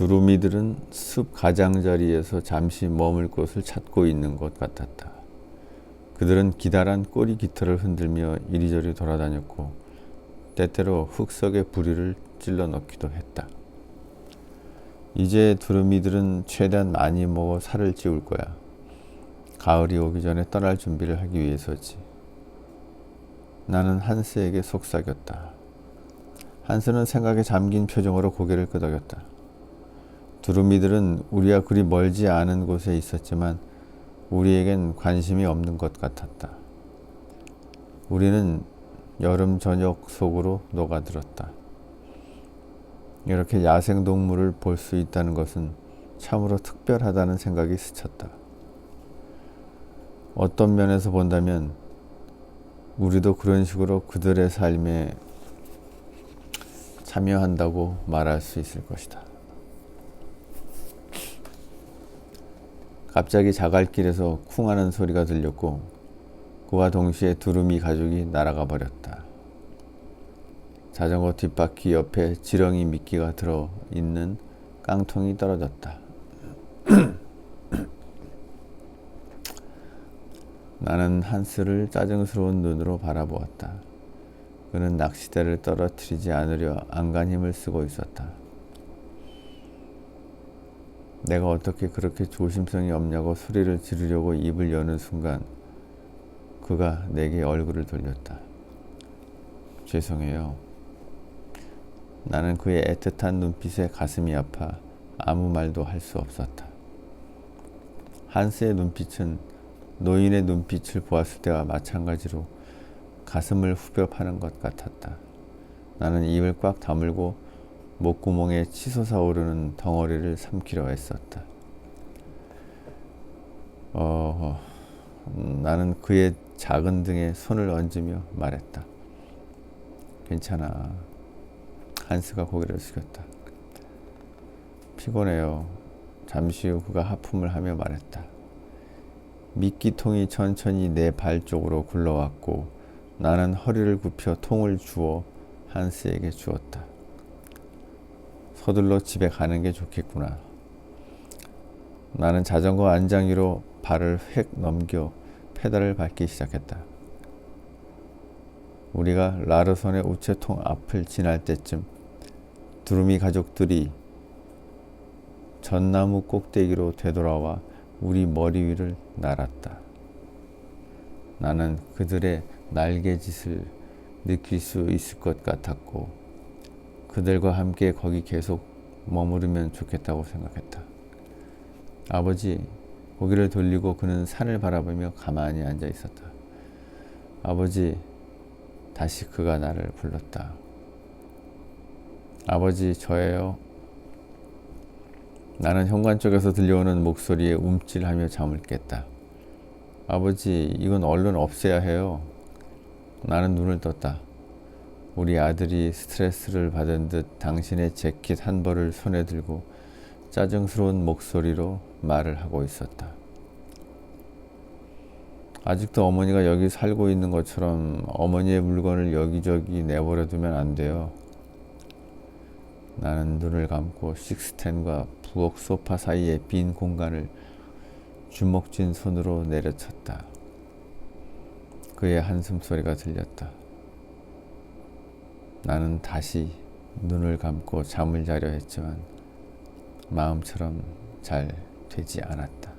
두루미들은 숲 가장자리에서 잠시 머물 곳을 찾고 있는 것 같았다. 그들은 기다란 꼬리 깃털을 흔들며 이리저리 돌아다녔고 때때로 흙석에 부리를 찔러 넣기도 했다. 이제 두루미들은 최대한 많이 먹어 살을 찌울 거야. 가을이 오기 전에 떠날 준비를 하기 위해서지. 나는 한스에게 속삭였다. 한스는 생각에 잠긴 표정으로 고개를 끄덕였다. 두루미들은 우리와 그리 멀지 않은 곳에 있었지만 우리에겐 관심이 없는 것 같았다. 우리는 여름 저녁 속으로 녹아들었다. 이렇게 야생동물을 볼 수 있다는 것은 참으로 특별하다는 생각이 스쳤다. 어떤 면에서 본다면 우리도 그런 식으로 그들의 삶에 참여한다고 말할 수 있을 것이다. 갑자기 자갈길에서 쿵하는 소리가 들렸고 그와 동시에 두루미 가족이 날아가 버렸다. 자전거 뒷바퀴 옆에 지렁이 미끼가 들어 있는 깡통이 떨어졌다. 나는 한스를 짜증스러운 눈으로 바라보았다. 그는 낚싯대를 떨어뜨리지 않으려 안간 힘을 쓰고 있었다. 내가 어떻게 그렇게 조심성이 없냐고 소리를 지르려고 입을 여는 순간 그가 내게 얼굴을 돌렸다. 죄송해요. 나는 그의 애틋한 눈빛에 가슴이 아파 아무 말도 할 수 없었다. 한스의 눈빛은 노인의 눈빛을 보았을 때와 마찬가지로 가슴을 후벼 파는 것 같았다. 나는 입을 꽉 다물고 목구멍에 치솟아 오르는 덩어리를 삼키려 했었다. 어, 나는 그의 작은 등에 손을 얹으며 말했다. 괜찮아. 한스가 고개를 숙였다. 피곤해요. 잠시 후 그가 하품을 하며 말했다. 미끼통이 천천히 내 발 쪽으로 굴러왔고 나는 허리를 굽혀 통을 주어 한스에게 주었다. 서둘러 집에 가는 게 좋겠구나. 나는 자전거 안장 위로 발을 획 넘겨 페달을 밟기 시작했다. 우리가 라르선의 우체통 앞을 지날 때쯤 두루미 가족들이 전나무 꼭대기로 되돌아와 우리 머리 위를 날았다. 나는 그들의 날개짓을 느낄 수 있을 것 같았고 그들과 함께 거기 계속 머무르면 좋겠다고 생각했다. 아버지, 고개를 돌리고 그는 산을 바라보며 가만히 앉아 있었다. 아버지, 다시 그가 나를 불렀다. 아버지, 저예요. 나는 현관 쪽에서 들려오는 목소리에 움찔하며 잠을 깼다. 아버지, 이건 얼른 없애야 해요. 나는 눈을 떴다. 우리 아들이 스트레스를 받은 듯 당신의 재킷 한 벌을 손에 들고 짜증스러운 목소리로 말을 하고 있었다. 아직도 어머니가 여기 살고 있는 것처럼 어머니의 물건을 여기저기 내버려 두면 안 돼요. 나는 눈을 감고 식스텐과 부엌 소파 사이의 빈 공간을 주먹쥔 손으로 내려쳤다. 그의 한숨 소리가 들렸다. 나는 다시 눈을 감고 잠을 자려 했지만 마음처럼 잘 되지 않았다.